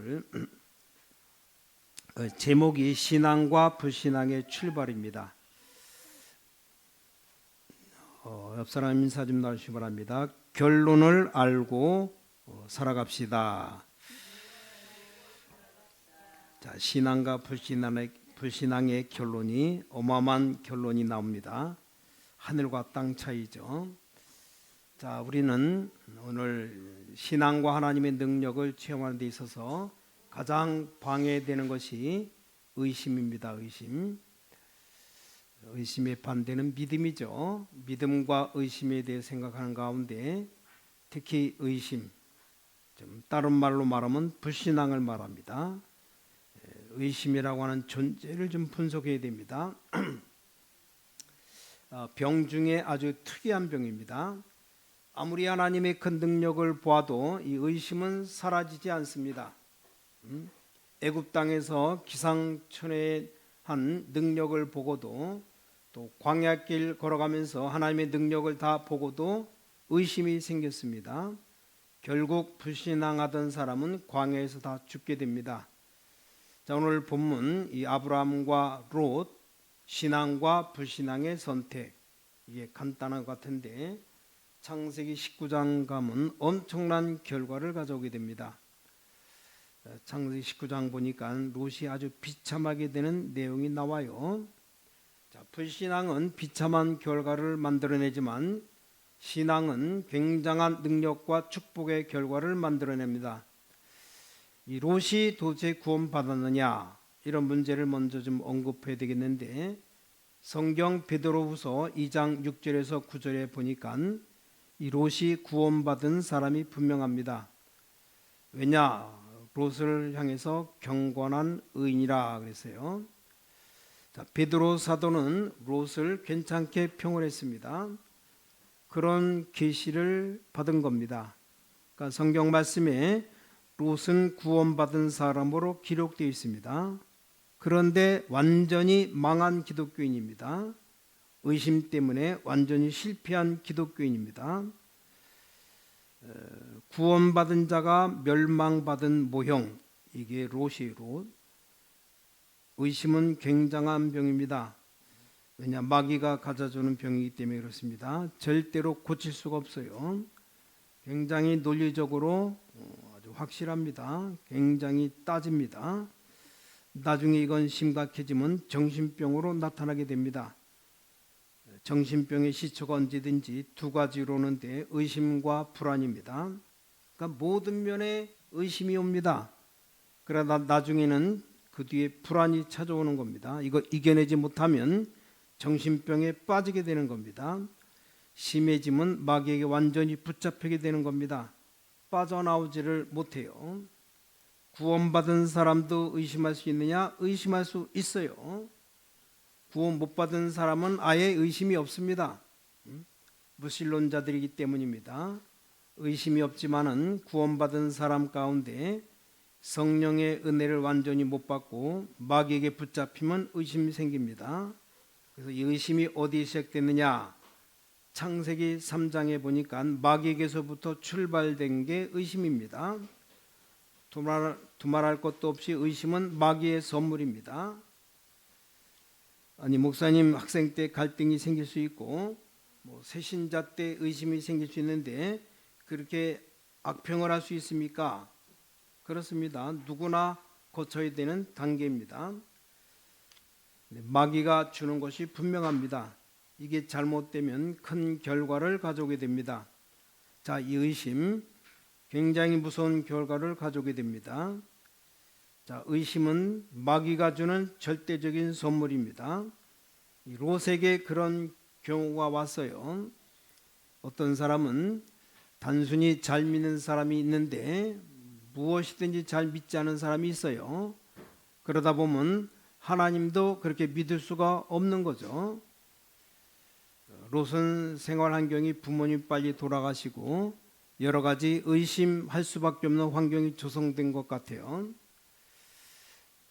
오늘 어, 제목이 신앙과 불신앙의 출발입니다. 어, 옆 사람 인사 좀 나주시기 바랍니다. 결론을 알고 어, 살아갑시다. 자, 신앙과 불신앙의, 불신앙의 결론이 어마어마한 결론이 나옵니다. 하늘과 땅 차이죠. 자, 우리는 오늘 신앙과 하나님의 능력을 체험하는 데 있어서 가장 방해되는 것이 의심입니다. 의심. 의심의 반대는 믿음이죠. 믿음과 의심에 대해 생각하는 가운데 특히 의심, 좀 다른 말로 말하면 불신앙을 말합니다. 의심이라고 하는 존재를 좀 분석해야 됩니다. 어, 병 중에 아주 특이한 병입니다. 아무리 하나님의 큰 능력을 보아도 이 의심은 사라지지 않습니다. 음? 애굽 땅에서 기상천외한 능력을 보고도 또 광야길 걸어가면서 하나님의 능력을 다 보고도 의심이 생겼습니다. 결국 불신앙하던 사람은 광야에서 다 죽게 됩니다. 자, 오늘 본문 이 아브라함과 롯 신앙과 불신앙의 선택 이게 간단한 것 같은데 창세기 19장 가면 엄청난 결과를 가져오게 됩니다. 어, 창세기 19장 보니까 롯이 아주 비참하게 되는 내용이 나와요. 자, 불신앙은 비참한 결과를 만들어내지만 신앙은 굉장한 능력과 축복의 결과를 만들어냅니다. 이 롯이 도대체 구원받았느냐 이런 문제를 먼저 좀 언급해야 되겠는데 성경 베드로후서 2장 6절에서 9절에 보니까 이 롯이 구원받은 사람이 분명합니다. 왜냐 롯을 향해서 경건한 의인이라 그랬어요. 자, 베드로 사도는 롯을 괜찮게 평을 했습니다. 그런 계시를 받은 겁니다. 그러니까 성경 말씀에 롯은 구원받은 사람으로 기록되어 있습니다. 그런데 완전히 망한 기독교인입니다. 의심 때문에 완전히 실패한 기독교인입니다. 어, 구원받은 자가 멸망받은 모형 이게 롯. 의심은 굉장한 병입니다. 왜냐 마귀가 가져주는 병이기 때문에 그렇습니다. 절대로 고칠 수가 없어요. 굉장히 논리적으로 어, 아주 확실합니다. 굉장히 따집니다. 나중에 이건 심각해지면 정신병으로 나타나게 됩니다. 정신병의 시초가 언제든지 두 가지로 오는데 의심과 불안입니다. 그러니까 모든 면에 의심이 옵니다. 그러다 나중에는 그 뒤에 불안이 찾아오는 겁니다. 이거 이겨내지 못하면 정신병에 빠지게 되는 겁니다. 심해지면 마귀에게 완전히 붙잡히게 되는 겁니다. 빠져나오지를 못해요. 구원받은 사람도 의심할 수 있느냐? 의심할 수 있어요. 구원 못 받은 사람은 아예 의심이 없습니다. 음? 무신론자들이기 때문입니다. 의심이 없지만은 구원받은 사람 가운데 성령의 은혜를 완전히 못 받고 마귀에게 붙잡히면 의심이 생깁니다. 그래서 이 의심이 어디에 시작됐느냐? 창세기 3장에 보니까 마귀에게서부터 출발된 게 의심입니다. 두말, 두말할 것도 없이 의심은 마귀의 선물입니다. 아니 목사님 학생 때 갈등이 생길 수 있고 뭐 새신자 때 의심이 생길 수 있는데 그렇게 악평을 할 수 있습니까? 그렇습니다. 누구나 거쳐야 되는 단계입니다. 마귀가 주는 것이 분명합니다. 이게 잘못되면 큰 결과를 가져오게 됩니다. 자, 이 의심 굉장히 무서운 결과를 가져오게 됩니다. 자, 의심은 마귀가 주는 절대적인 선물입니다. 이 롯에게 그런 경우가 왔어요. 어떤 사람은 단순히 잘 믿는 사람이 있는데 무엇이든지 잘 믿지 않은 사람이 있어요. 그러다 보면 하나님도 그렇게 믿을 수가 없는 거죠. 롯은 생활 환경이 부모님 빨리 돌아가시고 여러 가지 의심할 수밖에 없는 환경이 조성된 것 같아요.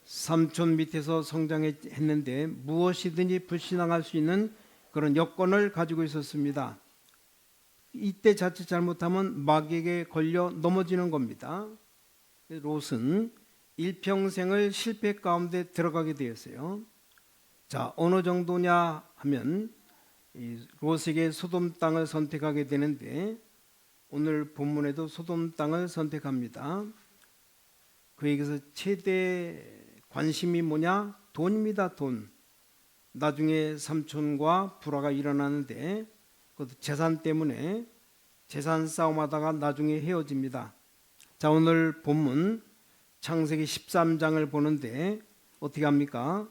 삼촌 밑에서 성장했는데 무엇이든지 불신앙할 수 있는 그런 여건을 가지고 있었습니다. 이때 자칫 잘못하면 마귀에게 걸려 넘어지는 겁니다. 롯은 일평생을 실패 가운데 들어가게 되었어요. 자, 어느 정도냐 하면 이 롯에게 소돔 땅을 선택하게 되는데 오늘 본문에도 소돔 땅을 선택합니다. 그에게서 최대 관심이 뭐냐? 돈입니다, 돈. 나중에 삼촌과 불화가 일어나는데 그것도 재산 때문에 재산 싸움하다가 나중에 헤어집니다. 자, 오늘 본문 창세기 13장을 보는데 어떻게 합니까?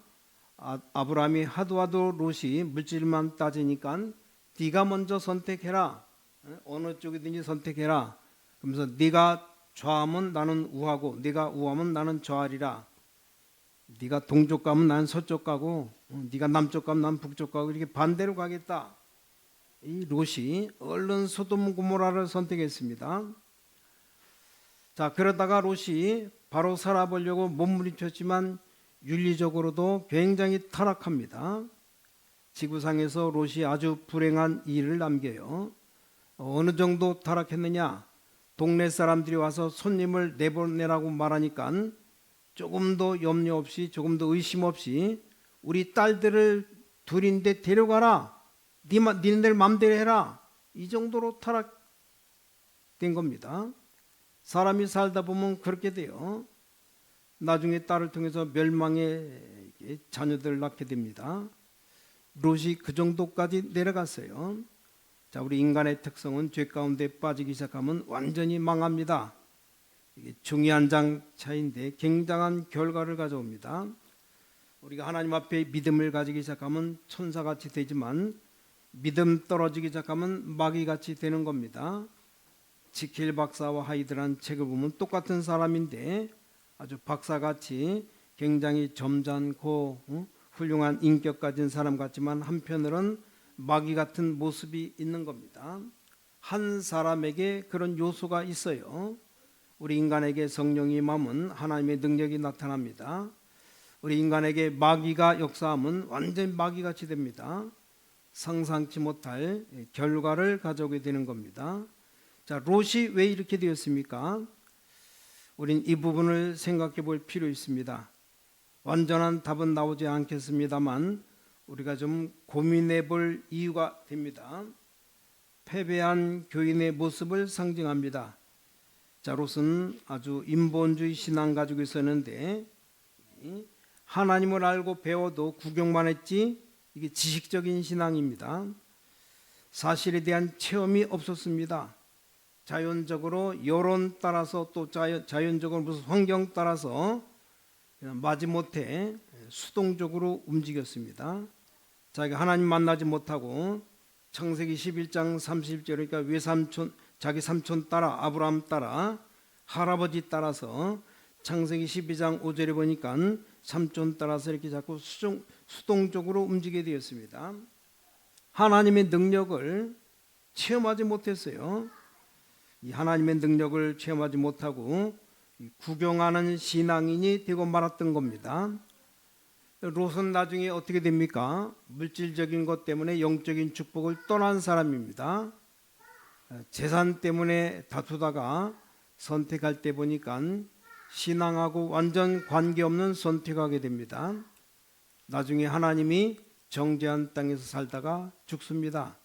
아, 아브라함이 하도 하도 롯이 물질만 따지니까 네가 먼저 선택해라. 어? 어느 쪽이든지 선택해라. 그러면서 네가 좌하면 나는 우하고 네가 우하면 나는 좌하리라. 네가 동쪽 가면 난 서쪽 가고 어, 네가 남쪽 가면 난 북쪽 가고 이렇게 반대로 가겠다. 이 롯이 얼른 소돔 고모라를 선택했습니다. 자 그러다가 롯이 바로 살아보려고 몸부림쳤지만 윤리적으로도 굉장히 타락합니다. 지구상에서 롯이 아주 불행한 일을 남겨요. 어느 정도 타락했느냐? 동네 사람들이 와서 손님을 내보내라고 말하니까 조금도 염려 없이 조금도 의심 없이 우리 딸들을 둘인데 데려가라. 니네들 맘대로 해라. 이 정도로 타락된 겁니다. 사람이 살다 보면 그렇게 돼요. 나중에 딸을 통해서 멸망의 자녀들을 낳게 됩니다. 롯이 그 정도까지 내려갔어요. 자, 우리 인간의 특성은 죄 가운데 빠지기 시작하면 완전히 망합니다. 중요한 장 차인데 굉장한 결과를 가져옵니다. 우리가 하나님 앞에 믿음을 가지기 시작하면 천사같이 되지만 믿음 떨어지기 시작하면 마귀같이 되는 겁니다. 지킬 박사와 하이드란 책을 보면 똑같은 사람인데 아주 박사같이 굉장히 점잖고 어? 훌륭한 인격 가진 사람 같지만 한편으로는 마귀 같은 모습이 있는 겁니다. 한 사람에게 그런 요소가 있어요. 우리 인간에게 성령이 임하면 하나님의 능력이 나타납니다. 우리 인간에게 마귀가 역사하면 완전 마귀같이 됩니다. 상상치 못할 결과를 가져오게 되는 겁니다. 자, 롯이 왜 이렇게 되었습니까? 우린 이 부분을 생각해 볼 필요 있습니다. 완전한 답은 나오지 않겠습니다만 우리가 좀 고민해 볼 이유가 됩니다. 패배한 교인의 모습을 상징합니다. 자, 롯은 아주 인본주의 신앙 가지고 있었는데 이 하나님을 알고 배워도 구경만 했지 이게 지식적인 신앙입니다. 사실에 대한 체험이 없었습니다. 자연적으로 여론 따라서 또 자연, 자연적으로 무슨 환경 따라서 마지못해 수동적으로 움직였습니다. 자기가 하나님 만나지 못하고 창세기 11장 30절 그러니까 외삼촌 자기 삼촌 따라 아브라함 따라 할아버지 따라서 창세기 12장 5절에 보니까 삼촌 따라서 이렇게 자꾸 수동, 수동적으로 움직이게 되었습니다. 하나님의 능력을 체험하지 못했어요. 이 하나님의 능력을 체험하지 못하고 이 구경하는 신앙인이 되고 말았던 겁니다. 롯은 나중에 어떻게 됩니까? 물질적인 것 때문에 영적인 축복을 떠난 사람입니다. 재산 때문에 다투다가 선택할 때 보니까 신앙하고 완전 관계없는 선택하게 됩니다. 나중에 하나님이 정죄한 땅에서 살다가 죽습니다.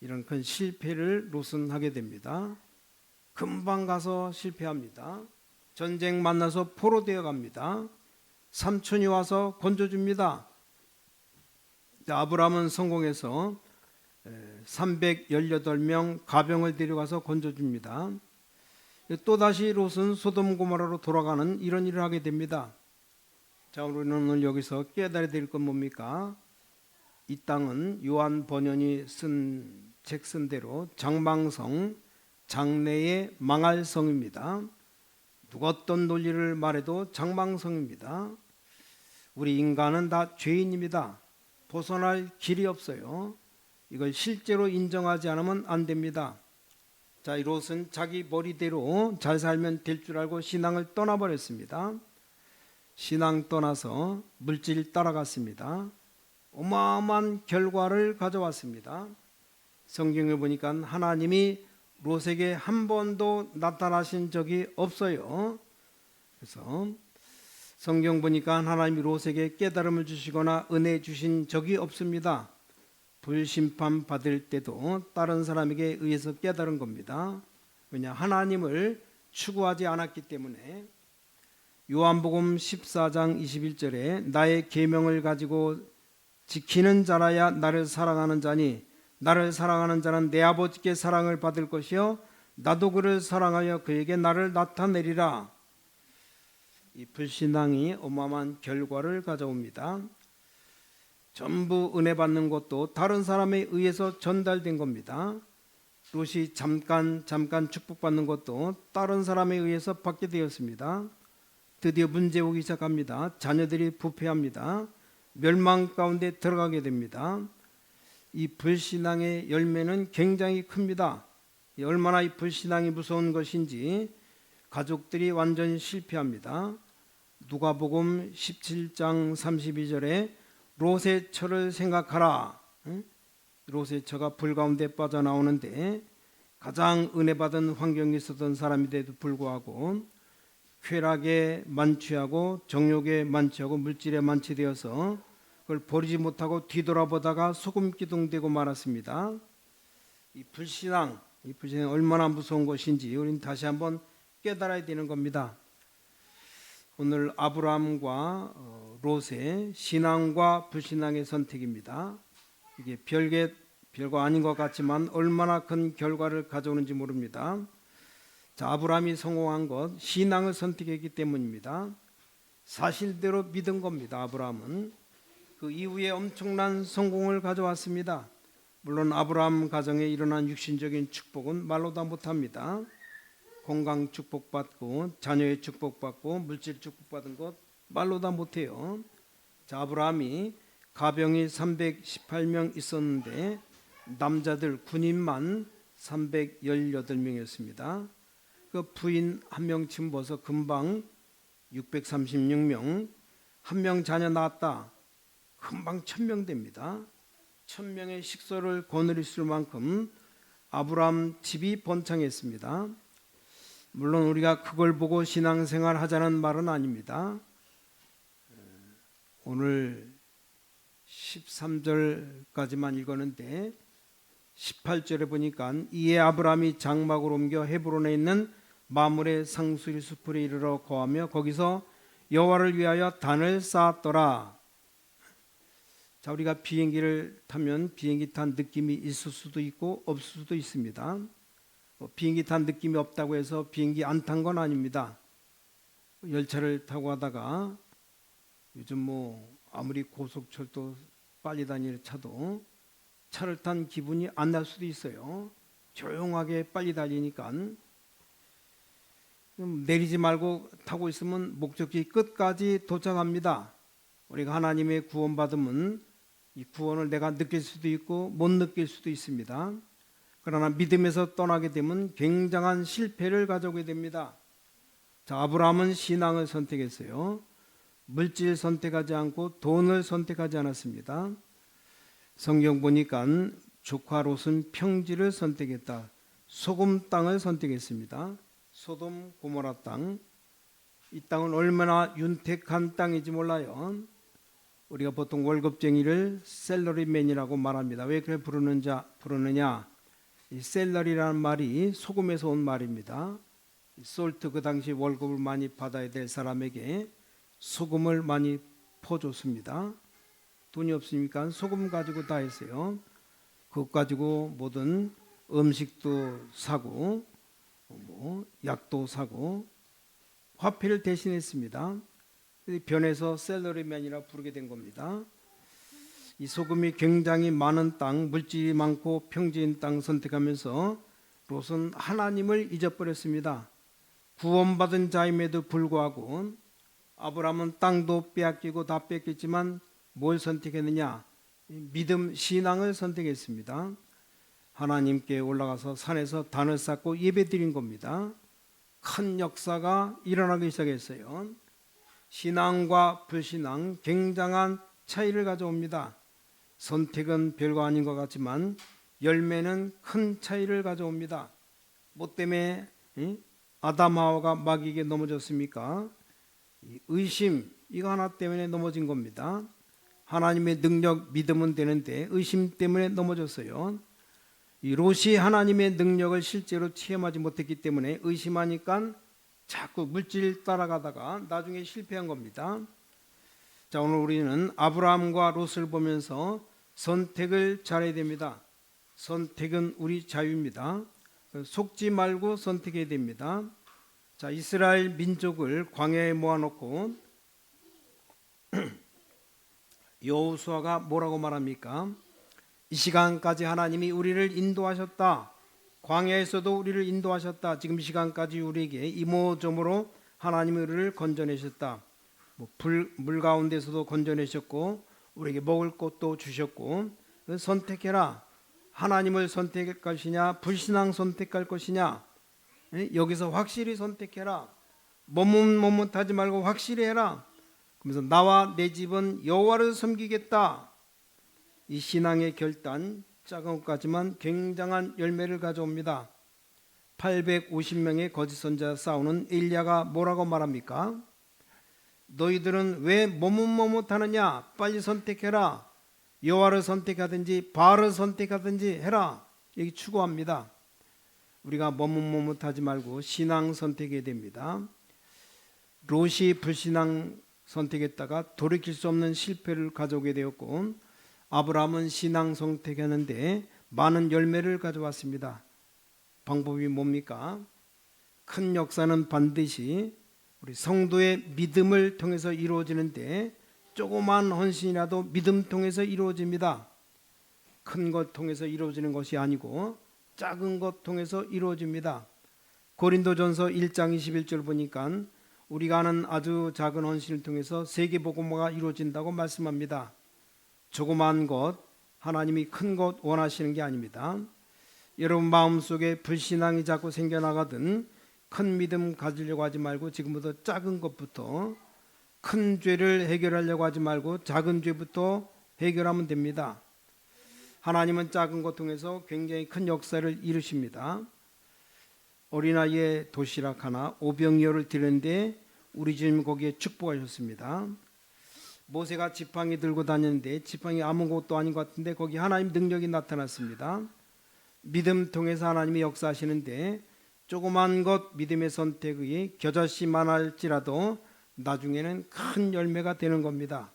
이런 큰 실패를 롯은 하게 됩니다. 금방 가서 실패합니다. 전쟁 만나서 포로 되어 갑니다. 삼촌이 와서 건져줍니다. 아브라함은 성공해서 318명 가병을 데려가서 건져줍니다. 또다시 롯은 소돔 고모라로 돌아가는 이런 일을 하게 됩니다. 자, 우리는 오늘 여기서 깨달아야 될 건 뭡니까? 이 땅은 요한 번연이 쓴 책 쓴 대로 장망성 장래의 망할 성입니다. 누가 어떤 논리를 말해도 장망성입니다. 우리 인간은 다 죄인입니다. 벗어날 길이 없어요. 이걸 실제로 인정하지 않으면 안 됩니다. 자, 이 롯은 자기 머리대로 잘 살면 될 줄 알고 신앙을 떠나버렸습니다. 신앙 떠나서 물질 따라갔습니다. 어마어마한 결과를 가져왔습니다. 성경을 보니까 하나님이 롯에게 한 번도 나타나신 적이 없어요. 그래서 성경 보니까 하나님이 롯에게 깨달음을 주시거나 은혜 주신 적이 없습니다. 불심판 받을 때도 다른 사람에게 의해서 깨달은 겁니다. 왜냐 하나님을 추구하지 않았기 때문에 요한복음 14장 21절에 나의 계명을 가지고 지키는 자라야 나를 사랑하는 자니 나를 사랑하는 자는 내 아버지께 사랑을 받을 것이요 나도 그를 사랑하여 그에게 나를 나타내리라. 이 불신앙이 어마어마한 결과를 가져옵니다. 전부 은혜 받는 것도 다른 사람에 의해서 전달된 겁니다. 롯이 잠깐 잠깐 축복받는 것도 다른 사람에 의해서 받게 되었습니다. 드디어 문제 오기 시작합니다. 자녀들이 부패합니다. 멸망 가운데 들어가게 됩니다. 이 불신앙의 열매는 굉장히 큽니다. 이 얼마나 이 불신앙이 무서운 것인지 가족들이 완전히 실패합니다. 누가복음 17장 32절에 롯의 처를 생각하라. 응? 롯의 처가 불 가운데 빠져나오는데 가장 은혜 받은 환경에 있었던 사람인데도 불구하고 쾌락에 만취하고 정욕에 만취하고 물질에 만취되어서 그걸 버리지 못하고 뒤돌아보다가 소금 기둥되고 말았습니다. 이 불신앙, 이 불신앙이 얼마나 무서운 것인지 우리는 다시 한번 깨달아야 되는 겁니다. 오늘 아브라함과 어, 롯의 신앙과 불신앙의 선택입니다. 이게 별게 별거 아닌 것 같지만 얼마나 큰 결과를 가져오는지 모릅니다. 자, 아브라함이 성공한 것 신앙을 선택했기 때문입니다. 사실대로 믿은 겁니다. 아브라함은 그 이후에 엄청난 성공을 가져왔습니다. 물론 아브라함 가정에 일어난 육신적인 축복은 말로 다 못합니다. 건강 축복받고 자녀의 축복받고 물질 축복받은 것 말로 다 못해요. 자, 아브라함이 가병이 318명 있었는데 남자들 군인만 318명이었습니다. 그 부인 한명 침버서 금방 636명 한 명 자녀 낳았다. 금방 1000명 됩니다. 1000명의 식소를 거느릴 수 만큼 아브라함 집이 번창했습니다. 물론 우리가 그걸 보고 신앙생활 하자는 말은 아닙니다. 오늘 13절까지만 읽었는데 18절에 보니까 이에 아브라함이 장막을 옮겨 헤브론에 있는 마물의 상수리 숲으로 이르러 거하며 거기서 여호와를 위하여 단을 쌓았더라. 자 우리가 비행기를 타면 비행기 탄 느낌이 있을 수도 있고 없을 수도 있습니다. 뭐 비행기 탄 느낌이 없다고 해서 비행기 안 탄 건 아닙니다. 열차를 타고 가다가 요즘 뭐 아무리 고속철도 빨리 다니는 차도 차를 탄 기분이 안 날 수도 있어요. 조용하게 빨리 달리니까 좀 내리지 말고 타고 있으면 목적지 끝까지 도착합니다. 우리가 하나님의 구원받으면 이 구원을 내가 느낄 수도 있고 못 느낄 수도 있습니다. 그러나 믿음에서 떠나게 되면 굉장한 실패를 가져오게 됩니다. 자, 아브라함은 신앙을 선택했어요. 물질 선택하지 않고 돈을 선택하지 않았습니다. 성경 보니까 조카 롯은 평지를 선택했다. 소금 땅을 선택했습니다. 소돔 고모라 땅. 이 땅은 얼마나 윤택한 땅인지 몰라요. 우리가 보통 월급쟁이를 셀러리맨이라고 말합니다. 왜 그래 부르는 자 부르느냐? 이 셀러리라는 말이 소금에서 온 말입니다. 솔트 그 당시 월급을 많이 받아야 될 사람에게 소금을 많이 퍼줬습니다. 돈이 없으니까 소금 가지고 다 했어요. 그것 가지고 모든 음식도 사고 뭐 약도 사고 화폐를 대신했습니다. 변해서 셀러리맨이라 부르게 된 겁니다. 이 소금이 굉장히 많은 땅, 물질이 많고 평지인 땅 선택하면서 롯은 하나님을 잊어버렸습니다. 구원받은 자임에도 불구하고 아브라함은 땅도 빼앗기고 다 뺏겼지만 뭘 선택했느냐? 믿음 신앙을 선택했습니다. 하나님께 올라가서 산에서 단을 쌓고 예배드린 겁니다. 큰 역사가 일어나기 시작했어요. 신앙과 불신앙 굉장한 차이를 가져옵니다. 선택은 별거 아닌 것 같지만 열매는 큰 차이를 가져옵니다. 뭐 때문에 아담하와가 마귀에게 넘어졌습니까? 의심 이거 하나 때문에 넘어진 겁니다. 하나님의 능력 믿으면 되는데 의심 때문에 넘어졌어요. 이 롯이 하나님의 능력을 실제로 체험하지 못했기 때문에 의심하니까 자꾸 물질 따라가다가 나중에 실패한 겁니다. 자, 오늘 우리는 아브라함과 롯을 보면서 선택을 잘해야 됩니다. 선택은 우리 자유입니다. 속지 말고 선택해야 됩니다. 자, 이스라엘 민족을 광야에 모아놓고 여호수아가 뭐라고 말합니까? 이 시간까지 하나님이 우리를 인도하셨다. 광야에서도 우리를 인도하셨다. 지금 이 시간까지 우리에게 이모저모로 하나님이 우리를 건져내셨다. 뭐 불, 물 가운데서도 건져내셨고 우리에게 먹을 것도 주셨고 그 선택해라. 하나님을 선택할 것이냐 불신앙 선택할 것이냐 예? 여기서 확실히 선택해라. 머뭇머뭇하지 말고 확실히 해라. 그러면서 나와 내 집은 여호와를 섬기겠다. 이 신앙의 결단 작은 것까지만 굉장한 열매를 가져옵니다. 850명의 거짓 선자 싸우는 일리야가 뭐라고 말합니까? 너희들은 왜 머뭇머뭇하느냐? 빨리 선택해라. 여호와를 선택하든지 바알을 선택하든지 해라. 여기 추구합니다. 우리가 머뭇머뭇하지 말고 신앙 선택해야 됩니다. 롯이 불신앙 선택했다가 돌이킬 수 없는 실패를 가져오게 되었고 아브라함은 신앙 선택했는데 많은 열매를 가져왔습니다. 방법이 뭡니까? 큰 역사는 반드시 우리 성도의 믿음을 통해서 이루어지는데 조그만 헌신이라도 믿음 통해서 이루어집니다. 큰 것 통해서 이루어지는 것이 아니고 작은 것 통해서 이루어집니다. 고린도전서 1장 21절 보니까 우리가 하는 아주 작은 헌신을 통해서 세계 복음화가 이루어진다고 말씀합니다. 조그만 것 하나님이 큰 것 원하시는 게 아닙니다. 여러분 마음속에 불신앙이 자꾸 생겨나가든 큰 믿음 가지려고 하지 말고 지금부터 작은 것부터 큰 죄를 해결하려고 하지 말고 작은 죄부터 해결하면 됩니다. 하나님은 작은 것 통해서 굉장히 큰 역사를 이루십니다. 어린아이의 도시락 하나 오병이어를 드렸는데 우리 주님 거기에 축복하셨습니다. 모세가 지팡이 들고 다녔는데 지팡이 아무것도 아닌 것 같은데 거기 하나님 능력이 나타났습니다. 믿음 통해서 하나님이 역사하시는데 조그만 것 믿음의 선택이 겨자씨 만 할지라도 나중에는 큰 열매가 되는 겁니다.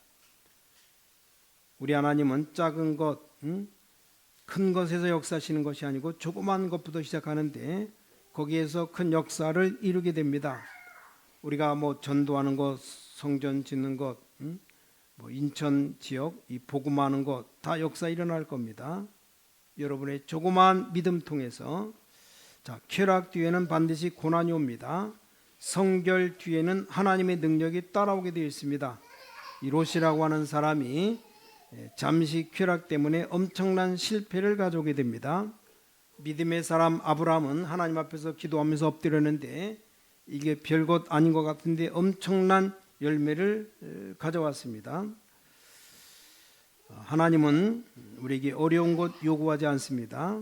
우리 하나님은 작은 것, 음? 큰 것에서 역사하시는 것이 아니고 조그만 것부터 시작하는데 거기에서 큰 역사를 이루게 됩니다. 우리가 뭐 전도하는 것, 성전 짓는 것, 음? 뭐 인천 지역 이 복음하는 것 다 역사 일어날 겁니다. 여러분의 조그만 믿음 통해서 자 쾌락 뒤에는 반드시 고난이 옵니다. 성결 뒤에는 하나님의 능력이 따라오게 되어 있습니다. 이 롯이라고 하는 사람이 예, 잠시 쾌락 때문에 엄청난 실패를 가져오게 됩니다. 믿음의 사람 아브라함은 하나님 앞에서 기도하면서 엎드렸는데 이게 별것 아닌 것 같은데 엄청난 열매를 에, 가져왔습니다. 하나님은 우리에게 어려운 것 요구하지 않습니다.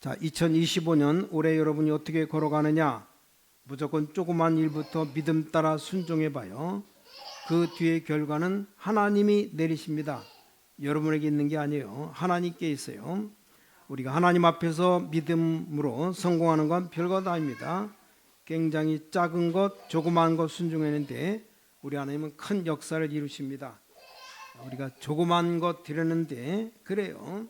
자, 2025년 올해 여러분이 어떻게 걸어가느냐? 무조건 조그만 일부터 믿음 따라 순종해 봐요. 그 뒤의 결과는 하나님이 내리십니다. 여러분에게 있는 게 아니에요. 하나님께 있어요. 우리가 하나님 앞에서 믿음으로 성공하는 건 별것 아닙니다. 굉장히 작은 것, 조그마한 것 순종했는데 우리 하나님은 큰 역사를 이루십니다. 우리가 조그만 것 드렸는데 그래요.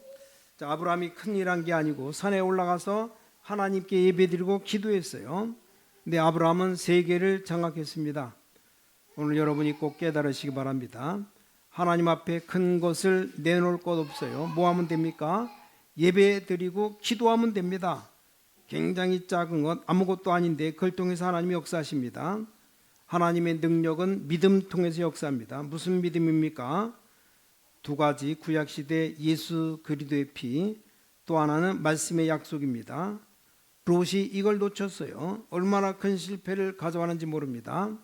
자, 아브라함이 큰 일한 게 아니고 산에 올라가서 하나님께 예배드리고 기도했어요. 근데 아브라함은 세계를 장악했습니다. 오늘 여러분이 꼭 깨달으시기 바랍니다. 하나님 앞에 큰 것을 내놓을 것 없어요. 뭐 하면 됩니까? 예배 드리고 기도하면 됩니다. 굉장히 작은 것 아무것도 아닌데 그걸 통해서 하나님이 역사하십니다. 하나님의 능력은 믿음 통해서 역사합니다. 무슨 믿음입니까? 두 가지 구약 시대 예수 그리스도의 피, 또 하나는 말씀의 약속입니다. 롯이 이걸 놓쳤어요. 얼마나 큰 실패를 가져왔는지 모릅니다.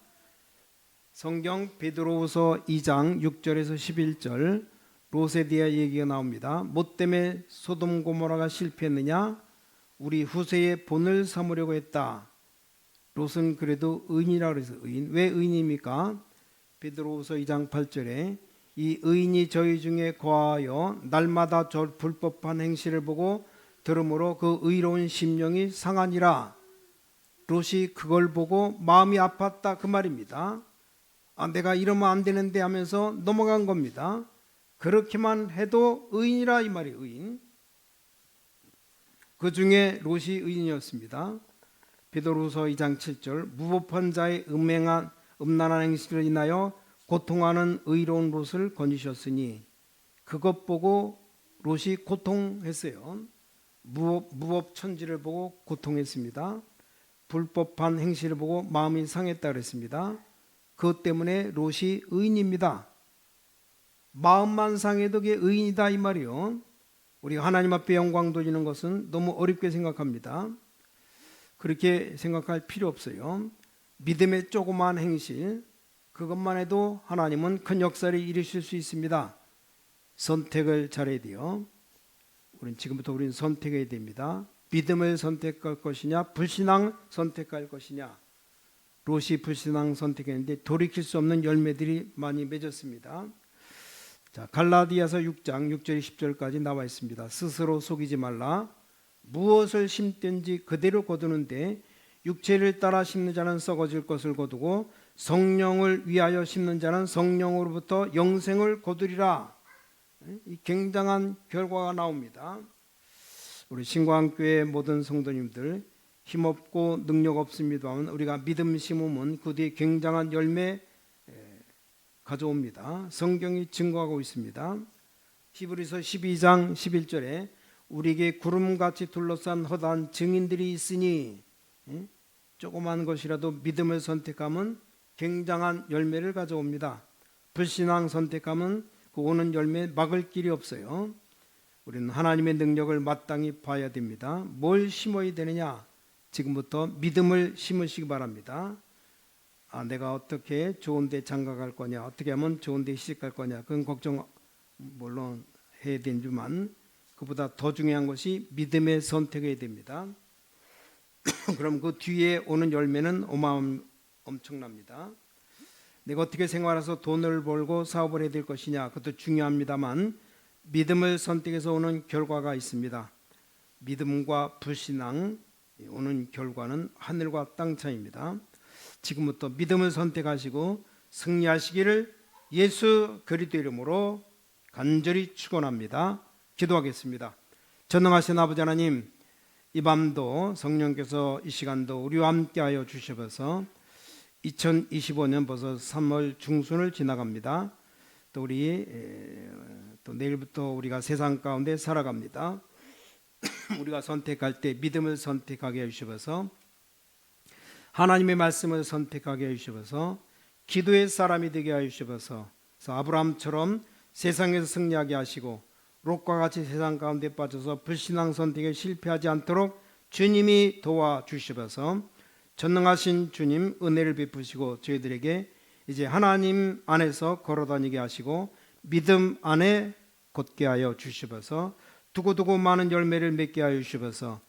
성경 베드로후서 2장 6절에서 11절 롯에 대한 얘기가 나옵니다. 뭐 때문에 소돔 고모라가 실패했느냐? 우리 후세의 본을 삼으려고 했다. 롯은 그래도 의인이라 그래서 의인. 왜 의인입니까? 베드로후서 2장 8절에 이 의인이 저희 중에 거하여 날마다 저 불법한 행실을 보고 들으므로 그 의로운 심령이 상하니라. 롯이 그걸 보고 마음이 아팠다 그 말입니다. 아, 내가 이러면 안 되는데 하면서 넘어간 겁니다. 그렇게만 해도 의인이라 이 말이 의인. 그 중에 롯이 의인이었습니다. 베드로후서 2장 7절 무법한 자의 음행한 음란한 행실을 인하여 고통하는 의로운 롯을 건지셨으니 그것 보고 롯이 고통했어요. 무법, 무법 천지를 보고 고통했습니다. 불법한 행실을 보고 마음이 상했다 그랬습니다. 그것 때문에 롯이 의인입니다. 마음만 상해도 그게 의인이다 이 말이요. 우리가 하나님 앞에 영광 돌리는 것은 너무 어렵게 생각합니다. 그렇게 생각할 필요 없어요. 믿음의 조그마한 행실 그것만 해도 하나님은 큰 역사를 이루실 수 있습니다. 선택을 잘해야 돼요. 우리는 지금부터 우리는 선택해야 됩니다. 믿음을 선택할 것이냐, 불신앙 선택할 것이냐. 롯이 불신앙 선택했는데 돌이킬 수 없는 열매들이 많이 맺었습니다. 자, 갈라디아서 6장 6절 10절까지 나와 있습니다. 스스로 속이지 말라. 무엇을 심든지 그대로 거두는데 육체를 따라 심는 자는 썩어질 것을 거두고 성령을 위하여 심는 자는 성령으로부터 영생을 거두리라. 이 굉장한 결과가 나옵니다. 우리 신광교회 모든 성도님들 힘없고 능력 없습니다만 우리가 믿음 심으면 그 뒤에 굉장한 열매 가져옵니다. 성경이 증거하고 있습니다. 히브리서 12장 11절에 우리에게 구름같이 둘러싼 허다한 증인들이 있으니 조그만 것이라도 믿음을 선택하면 굉장한 열매를 가져옵니다. 불신앙 선택하면 그 오는 열매 막을 길이 없어요. 우리는 하나님의 능력을 마땅히 봐야 됩니다. 뭘 심어야 되느냐? 지금부터 믿음을 심으시기 바랍니다. 아, 내가 어떻게 좋은 데 장가 갈 거냐, 어떻게 하면 좋은 데 시집 갈 거냐, 그건 걱정 물론 해야 되지만 그보다 더 중요한 것이 믿음의 선택해야 됩니다. 그럼 그 뒤에 오는 열매는 어마음 엄청납니다. 내가 어떻게 생활해서 돈을 벌고 사업을 해야 될 것이냐, 그것도 중요합니다만 믿음을 선택해서 오는 결과가 있습니다. 믿음과 불신앙 오는 결과는 하늘과 땅 차이입니다. 지금부터 믿음을 선택하시고 승리하시기를 예수 그리스도 이름으로 간절히 축원합니다. 기도하겠습니다. 전능하신 아버지 하나님, 이 밤도 성령께서 이 시간도 우리와 함께하여 주셔서 2025년 벌써 3월 중순을 지나갑니다. 또 우리 또 내일부터 우리가 세상 가운데 살아갑니다. 우리가 선택할 때 믿음을 선택하게 해주셔서 하나님의 말씀을 선택하게 해주셔서 기도의 사람이 되게 해주셔서 아브라함처럼 세상에서 승리하게 하시고 롯과 같이 세상 가운데 빠져서 불신앙 선택에 실패하지 않도록 주님이 도와주셔서 전능하신 주님 은혜를 베푸시고 저희들에게 이제 하나님 안에서 걸어다니게 하시고 믿음 안에 곧게 하여 주시어서 두고두고 많은 열매를 맺게 하여 주시어서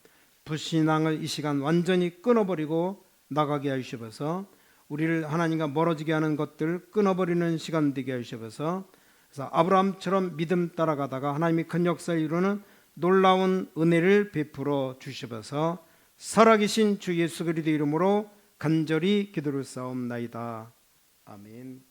불신앙을 이 시간 완전히 끊어버리고 나가게 하여 주시어서 우리를 하나님과 멀어지게 하는 것들 끊어버리는 시간 되게 하여 주시어서 그래서 아브라함처럼 믿음 따라가다가 하나님이 큰 역사를 이루는 놀라운 은혜를 베풀어 주시어서 살아계신 주 예수 그리스도 이름으로 간절히 기도를 싸움나이다. 아멘.